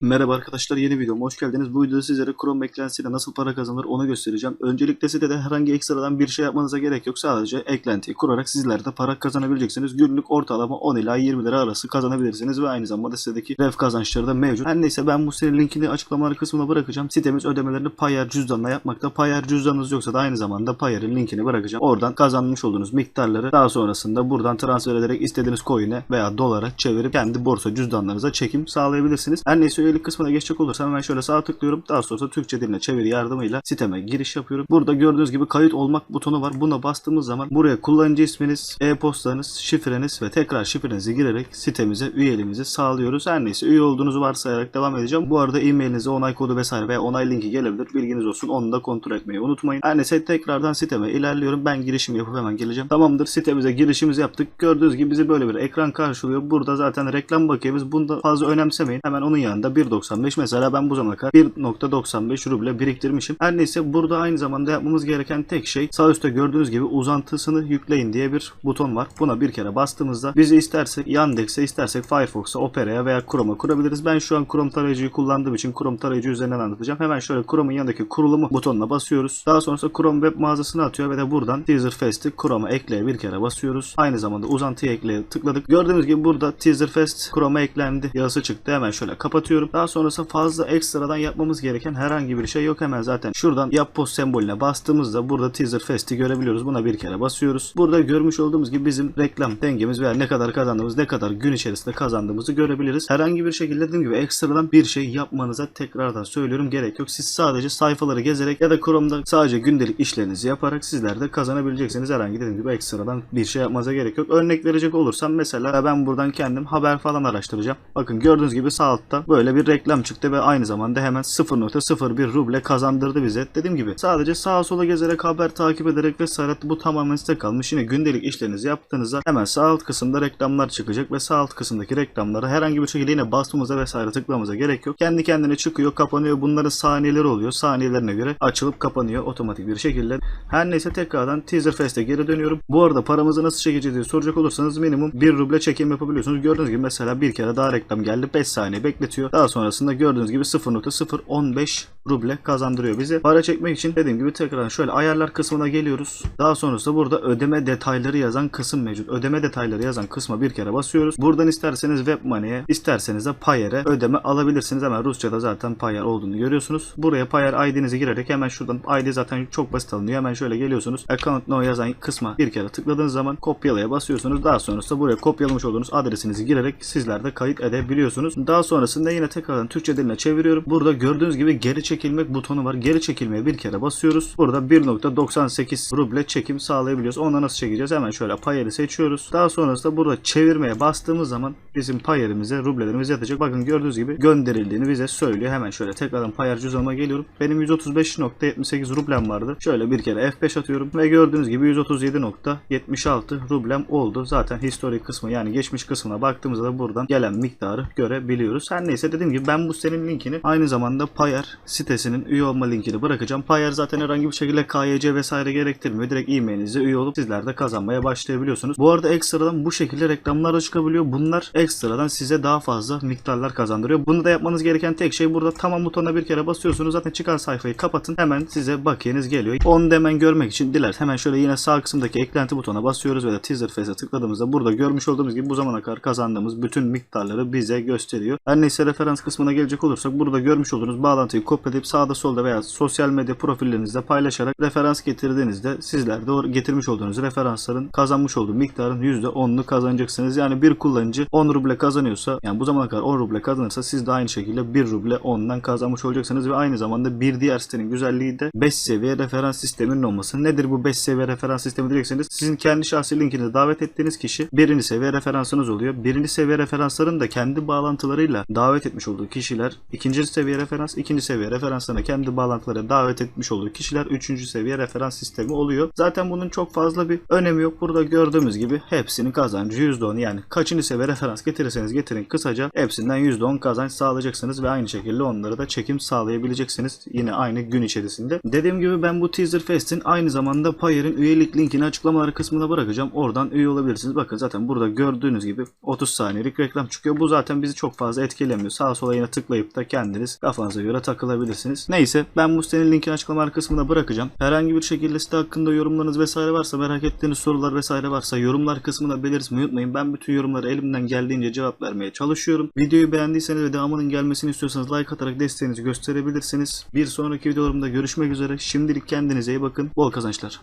Merhaba arkadaşlar yeni videoma hoş geldiniz. Bu videoda sizlere Chrome eklentisiyle nasıl para kazanılır onu göstereceğim. Öncelikle sitede herhangi ekstradan bir şey yapmanıza gerek yok. Sadece eklentiyi kurarak sizler de para kazanabileceksiniz. Günlük ortalama 10 ila 20 lira arası kazanabilirsiniz ve aynı zamanda sitedeki ref kazançları da mevcut. Her neyse ben bu sitenin linkini açıklamalar kısmına bırakacağım. Sitemiz ödemelerini Payer cüzdanla yapmakta. Payer cüzdanınız yoksa da aynı zamanda Payer'in linkini bırakacağım. Oradan kazanmış olduğunuz miktarları daha sonrasında buradan transfer ederek istediğiniz coin'e veya dolara çevirip kendi borsa cüzdanlarınıza çekim sağlayabilirsiniz. Her neyse üyelik kısmına geçecek olursam hemen şöyle sağ tıklıyorum. Daha sonra Türkçe diline çeviri yardımıyla siteme giriş yapıyorum. Burada gördüğünüz gibi kayıt olmak butonu var. Buna bastığımız zaman buraya kullanıcı isminiz, e-postanız, şifreniz ve tekrar şifrenizi girerek sitemize üyeliğimizi sağlıyoruz. Her neyse üye olduğunuzu varsayarak devam edeceğim. Bu arada e-mailinize onay kodu vesaire veya onay linki gelebilir. Bilginiz olsun. Onu da kontrol etmeyi unutmayın. Her neyse tekrardan siteme ilerliyorum. Ben girişim yapıp hemen geleceğim. Tamamdır sitemize girişimizi yaptık. Gördüğünüz gibi bizi böyle bir ekran karşılıyor. Burada zaten reklam bakiyemiz. Bunda fazla önemsemeyin. Hemen onun yanında 1.95 mesela ben bu zamana kadar 1.95 ruble biriktirmişim. Her neyse burada aynı zamanda yapmamız gereken tek şey sağ üstte gördüğünüz gibi uzantısını yükleyin diye bir buton var. Buna bir kere bastığımızda bizi istersek Yandex'e istersek Firefox'a, Opera'ya veya Chrome'a kurabiliriz. Ben şu an Chrome tarayıcıyı kullandığım için Chrome tarayıcı üzerinden anlatacağım. Hemen şöyle Chrome'un yanındaki kurulumu butonuna basıyoruz. Daha sonrasında Chrome web mağazasını atıyor ve de buradan Teaser Fest'i Chrome'a ekleye bir kere basıyoruz. Aynı zamanda uzantıyı ekleye tıkladık. Gördüğünüz gibi burada Teaser Fest Chrome'a eklendi yazısı çıktı. Hemen şöyle kapatıyorum. Daha sonrası fazla ekstradan yapmamız gereken herhangi bir şey yok. Hemen zaten şuradan yap post sembolüne bastığımızda burada Teaser Fest'i görebiliyoruz. Buna bir kere basıyoruz. Burada görmüş olduğumuz gibi bizim reklam dengemiz veya ne kadar kazandığımız, ne kadar gün içerisinde kazandığımızı görebiliriz. Herhangi bir şekilde dediğim gibi ekstradan bir şey yapmanıza tekrardan söylüyorum gerek yok. Siz sadece sayfaları gezerek ya da Chrome'da sadece gündelik işlerinizi yaparak sizler de kazanabileceksiniz. Herhangi dediğim gibi ekstradan bir şey yapmanıza gerek yok. Örnek verecek olursam mesela ben buradan kendim haber falan araştıracağım. Bakın gördüğünüz gibi sağ altta böyle bir reklam çıktı ve aynı zamanda hemen 0.01 ruble kazandırdı bize. Dediğim gibi sadece sağa sola gezerek haber takip ederek vesaire bu tamamen size kalmış. Yine gündelik işlerinizi yaptığınızda hemen sağ alt kısımda reklamlar çıkacak ve sağ alt kısımdaki reklamlara herhangi bir şekilde yine basmamıza vesaire tıklamamıza gerek yok. Kendi kendine çıkıyor, kapanıyor. Bunların saniyeleri oluyor. Saniyelerine göre açılıp kapanıyor otomatik bir şekilde. Her neyse tekrardan Teaser Fest'e geri dönüyorum. Bu arada paramızı nasıl çekeceğiz diye soracak olursanız minimum 1 ruble çekim yapabiliyorsunuz. Gördüğünüz gibi mesela bir kere daha reklam geldi. 5 saniye bekletiyor. Daha sonrasında gördüğünüz gibi 0.015 ruble kazandırıyor bize. Para çekmek için dediğim gibi tekrar şöyle ayarlar kısmına geliyoruz. Daha sonrasında burada ödeme detayları yazan kısım mevcut. Ödeme detayları yazan kısma bir kere basıyoruz. Buradan isterseniz WebMoney'e, isterseniz de Payer'e ödeme alabilirsiniz. Hemen Rusça'da zaten Payer olduğunu görüyorsunuz. Buraya Payer ID'nizi girerek hemen şuradan ID zaten çok basit alınıyor. Hemen şöyle geliyorsunuz. Account Now yazan kısma bir kere tıkladığınız zaman kopyalaya basıyorsunuz. Daha sonrasında buraya kopyalamış olduğunuz adresinizi girerek sizler de kayıt edebiliyorsunuz. Daha sonrasında yine tekrardan Türkçe diline çeviriyorum. Burada gördüğünüz gibi geri çekilmek butonu var. Geri çekilmeye bir kere basıyoruz. Burada 1.98 ruble çekim sağlayabiliyoruz. Onu nasıl çekeceğiz? Hemen şöyle payeri seçiyoruz. Daha sonrasında burada çevirmeye bastığımız zaman bizim payerimize rublelerimiz yatacak. Bakın gördüğünüz gibi gönderildiğini bize söylüyor. Hemen şöyle tekrardan payer cüzdanıma geliyorum. Benim 135.78 rublem vardı. Şöyle bir kere F5 atıyorum ve gördüğünüz gibi 137.76 rublem oldu. Zaten historik kısmı yani geçmiş kısmına baktığımızda da buradan gelen miktarı görebiliyoruz. Her neyse dediğim gibi ben bu sitenin linkini aynı zamanda Payer sitesinin üye olma linkini bırakacağım. Payer zaten herhangi bir şekilde KYC vesaire gerektirmiyor. Direkt e-mailinize üye olup sizler de kazanmaya başlayabiliyorsunuz. Bu arada ekstradan bu şekilde reklamlar da çıkabiliyor. Bunlar ekstradan size daha fazla miktarlar kazandırıyor. Bunu da yapmanız gereken tek şey burada tamam butonuna bir kere basıyorsunuz. Zaten çıkan sayfayı kapatın. Hemen size bakiyeniz geliyor. Onu da hemen görmek için diler. Hemen şöyle yine sağ kısımdaki eklenti butonuna basıyoruz ve de teaser face'e tıkladığımızda burada görmüş olduğumuz gibi bu zamana kadar kazandığımız bütün miktarları bize gösteriyor. Her neyse referans kısmına gelecek olursak burada görmüş olduğunuz bağlantıyı kopyalayıp sağda solda veya sosyal medya profillerinizde paylaşarak referans getirdiğinizde sizler de getirmiş olduğunuz referansların kazanmış olduğu miktarın %10'unu kazanacaksınız. Yani bir kullanıcı 10 ruble kazanıyorsa yani bu zamana kadar 10 ruble kazanırsa siz de aynı şekilde 1 ruble 10'dan kazanmış olacaksınız ve aynı zamanda bir diğer sitenin güzelliği de 5 seviye referans sisteminin olması. Nedir bu 5 seviye referans sistemi diyecekseniz sizin kendi şahsi linkinize davet ettiğiniz kişi birinci seviye referansınız oluyor. Birinci seviye referansların da kendi bağlantılarıyla davet etmiş olduğu kişiler ikinci seviye referans, ikinci seviye referanslarına kendi bağlantılarıyla davet etmiş olduğu kişiler üçüncü seviye referans sistemi oluyor. Zaten bunun çok fazla bir önemi yok. Burada gördüğümüz gibi hepsinin kazancı %10 yani kaçıncı seviye referans getirirseniz getirin kısaca hepsinden %10 kazanç sağlayacaksınız ve aynı şekilde onları da çekim sağlayabileceksiniz yine aynı gün içerisinde. Dediğim gibi ben bu Teaser Fest'in aynı zamanda Payer'in üyelik linkini açıklamalar kısmına bırakacağım. Oradan üye olabilirsiniz. Bakın zaten burada gördüğünüz gibi 30 saniyelik reklam çıkıyor. Bu zaten bizi çok fazla etkilemiyor. Sağa sola yine tıklayıp da kendiniz kafanıza göre takılabilirsiniz. Neyse ben bu sitenin linkini açıklama kısmına bırakacağım. Herhangi bir şekilde site hakkında yorumlarınız vesaire varsa merak ettiğiniz sorular vesaire varsa yorumlar kısmına belirtmeyi unutmayın. Ben bütün yorumları elimden geldiğince cevap vermeye çalışıyorum. Videoyu beğendiyseniz ve devamının gelmesini istiyorsanız like atarak desteğinizi gösterebilirsiniz. Bir sonraki videolarımda görüşmek üzere. Şimdilik kendinize iyi bakın. Bol kazançlar.